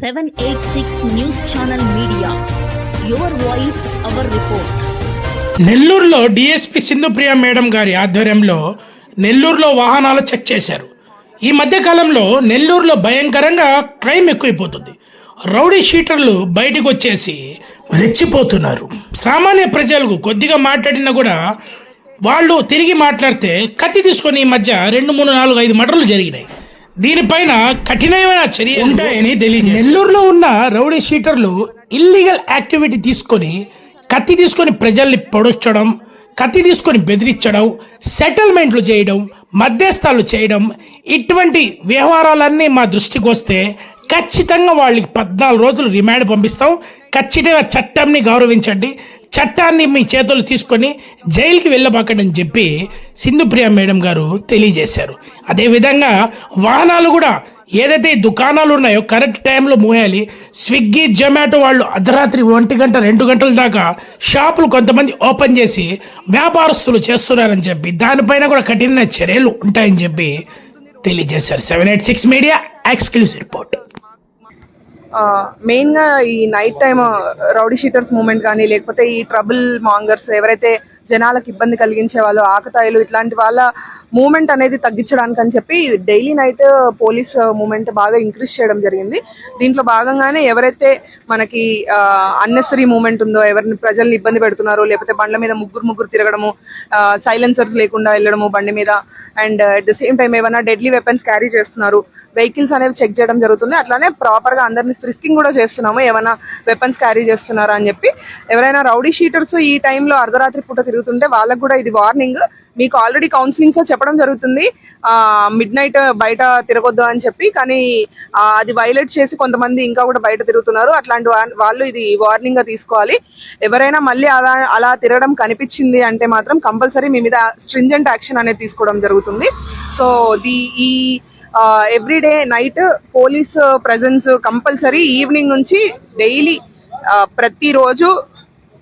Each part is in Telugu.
786 news channel media your voice our report నెల్లూరులో డిఎస్పి సింధుప్రియ మేడం గారి ఆధ్వర్యంలో నెల్లూరులో వాహనాలు చెక్ చేశారు. ఈ మధ్య కాలంలో నెల్లూరులో భయంకరంగా క్రైమ్ ఎక్కువైపోతుంది. రౌడీ షీటర్లు బయటకు వచ్చేసి రెచ్చిపోతున్నారు. సామాన్య ప్రజలకు కొద్దిగా మాట్లాడినా కూడా వాళ్ళు తిరిగి మాట్లాడితే కత్తి తీసుకొని ఈ మధ్య రెండు మూడు నాలుగు ఐదు మటర్లు జరిగినాయి. దీనిపైన కఠినమైన చర్య ఉంటాయని తెలియదు నెల్లూరులో ఉన్న రౌడీ షీటర్లు ఇల్లీగల్ యాక్టివిటీ తీసుకొని కత్తి తీసుకొని ప్రజల్ని పొడొచ్చడం కత్తి తీసుకొని బెదిరించడం సెటిల్మెంట్లు చేయడం మధ్యస్థాలు చేయడం ఇటువంటి వ్యవహారాలన్నీ మా దృష్టికి వస్తే ఖచ్చితంగా వాళ్ళకి పద్నాలుగు రోజులు రిమాండ్ పంపిస్తాం. ఖచ్చితంగా చట్టంని గౌరవించండి. చట్టాన్ని మీ చేతులు తీసుకొని జైలుకి వెళ్ళబాకండి అని చెప్పి సింధుప్రియ మేడం గారు తెలియజేశారు. అదేవిధంగా వాహనాలు కూడా ఏదైతే దుకాణాలు ఉన్నాయో కరెక్ట్ టైంలో మూయాలి. స్విగ్గీ జొమాటో వాళ్ళు అర్ధరాత్రి ఒంటి గంట రెండు గంటల దాకా షాపులు కొంతమంది ఓపెన్ చేసి వ్యాపారస్తులు చేస్తున్నారని చెప్పి దానిపైన కూడా కఠిన చర్యలు ఉంటాయని చెప్పి తెలియజేశారు. Seven eight six media exclusive report. మెయిన్గా ఈ night time rowdy sheeters movement కానీ లేకపోతే ఈ ట్రబుల్ మాంగర్స్ ఎవరైతే జనాలకు ఇబ్బంది కలిగించే వాళ్ళు ఆకతాయిలు ఇట్లాంటి వాళ్ళ మూమెంట్ అనేది తగ్గించడానికి అని చెప్పి డైలీ నైట్ పోలీస్ మూమెంట్ బాగా ఇంక్రీజ్ చేయడం జరిగింది. దీంట్లో భాగంగానే ఎవరైతే మనకి అన్నెసరీ మూమెంట్ ఉందో ఎవరిని ప్రజల్ని ఇబ్బంది పెడుతున్నారో లేకపోతే బండ్ల మీద ముగ్గురు ముగ్గురు తిరగడము సైలెన్సర్స్ లేకుండా వెళ్ళడము బండి మీద and at the same time ఏమైనా డెడ్లీ వెపన్స్ క్యారీ చేస్తున్నారు వెహికల్స్ అనేవి చెక్ చేయడం జరుగుతుంది. అట్లానే ప్రాపర్గా అందరిని ఫ్రిస్కింగ్ కూడా చేస్తున్నాము ఏమైనా వెపన్స్ క్యారీ చేస్తున్నారా అని చెప్పి. ఎవరైనా రౌడీ షీటర్స్ ఈ టైంలో అర్ధరాత్రి పూట జరుగుతుంటే వాళ్ళకు కూడా ఇది వార్నింగ్. మీకు ఆల్రెడీ కౌన్సిలింగ్స్ చెప్పడం జరుగుతుంది. మిడ్ నైట్ బయట తిరగొద్దు అని చెప్పి కానీ అది వైలేట్ చేసి కొంతమంది ఇంకా కూడా బయట తిరుగుతున్నారు. అట్లాంటి వాళ్ళు ఇది వార్నింగ్గా తీసుకోవాలి. ఎవరైనా మళ్ళీ అలా అలా తిరగడం కనిపించింది అంటే మాత్రం కంపల్సరీ మీ మీద స్ట్రింజెంట్ యాక్షన్ అనేది తీసుకోవడం జరుగుతుంది. సో ది ఈ everyday night police presence compulsory evening నుంచి డైలీ ప్రతిరోజు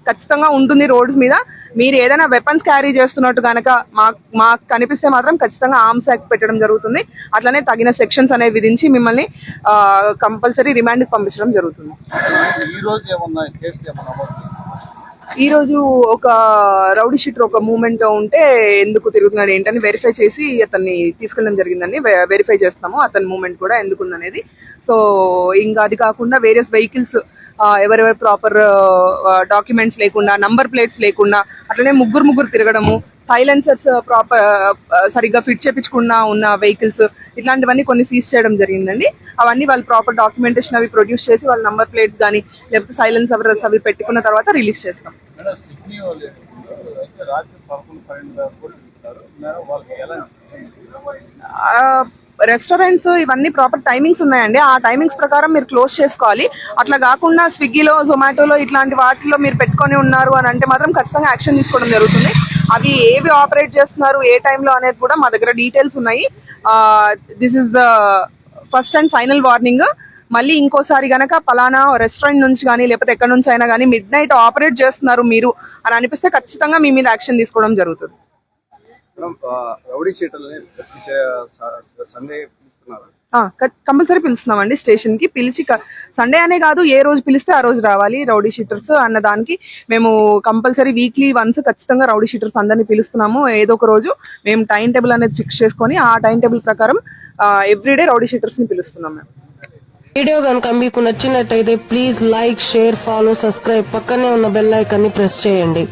ఖచ్చితంగా ఉంటుంది రోడ్స్ మీద. మీరు ఏదైనా వెపన్స్ క్యారీ చేస్తున్నట్టు కనుక మాకు మాకు కనిపిస్తే మాత్రం ఖచ్చితంగా ఆర్మ్స్ యాక్ట్ పెట్టడం జరుగుతుంది. అట్లనే తగిన సెక్షన్స్ అనేవి విధించి మిమ్మల్ని కంపల్సరీ రిమాండ్కి పంపించడం జరుగుతుంది. ఈ రోజు ఒక రౌడీ షీటర్ ఒక మూమెంట్ ఉంటే ఎందుకు తిరుగుతున్నాడు ఏంటని వెరిఫై చేసి అతన్ని తీసుకెళ్ళడం జరిగిందండి. వెరిఫై చేస్తాము అతని మూమెంట్ కూడా ఎందుకుందనేది సో ఇంకా అది కాకుండా వేరియస్ వెహికల్స్ ఎవరెవరు ప్రాపర్ డాక్యుమెంట్స్ లేకుండా నంబర్ ప్లేట్స్ లేకుండా అట్లనే ముగ్గురు ముగ్గురు తిరగడము సైలెన్సర్స్ ప్రాపర్ సరిగ్గా ఫిట్ చేపించకుండా ఉన్న వెహికల్స్ ఇట్లాంటివన్నీ కొన్ని సీజ్ చేయడం జరిగిందండి. అవన్నీ వాళ్ళు ప్రాపర్ డాక్యుమెంటేషన్ అవి ప్రొడ్యూస్ చేసి వాళ్ళ నంబర్ ప్లేట్స్ కానీ లేకపోతే సైలెన్సర్స్ అవి పెట్టుకున్న తర్వాత రిలీజ్ చేస్తాం. రెస్టారెంట్స్ ఇవన్నీ ప్రాపర్ టైమింగ్స్ ఉన్నాయండి. ఆ టైమింగ్స్ ప్రకారం మీరు క్లోజ్ చేసుకోవాలి. అట్లా కాకుండా స్విగ్గీలో జొమాటోలో ఇట్లాంటి వాటిలో మీరు పెట్టుకొని ఉన్నారు అని అంటే మాత్రం ఖచ్చితంగా యాక్షన్ తీసుకోవడం జరుగుతుంది. అవి ఏవి ఆపరేట్ చేస్తున్నారు ఏ టైంలో అనేది కూడా మా దగ్గర డీటెయిల్స్ ఉన్నాయి. This is the first and final warning మళ్ళీ ఇంకోసారి గనక పలానా రెస్టారెంట్ నుంచి కానీ లేకపోతే ఎక్కడి నుంచి అయినా కానీ మిడ్ నైట్ ఆపరేట్ చేస్తున్నారు మీరు అని అనిపిస్తే ఖచ్చితంగా మీ మీద యాక్షన్ తీసుకోవడం జరుగుతుంది. రౌడీ కంపల్సరీ పిలుస్తున్నామండి స్టేషన్కి పిలిచి సండే అనే కాదు ఏ రోజు పిలిస్తే ఆ రోజు రావాలి రౌడీ షీటర్స్ అన్న దానికి. మేము కంపల్సరీ వీక్లీ వన్స్ ఖచ్చితంగా రౌడీ షీటర్స్ అందరినీ పిలుస్తున్నాము. ఏదో ఒక రోజు మేము టైం టేబుల్ అనేది ఫిక్స్ చేసుకొని ఆ టైం టేబుల్ ప్రకారం ఎవ్రీడే రౌడీ షీటర్స్ని పిలుస్తున్నాం మేము. వీడియో కనుక మీకు నచ్చినట్టయితే please like share follow subscribe పక్కనే ఉన్న బెల్ ఐకాన్ని ప్రెస్ చేయండి.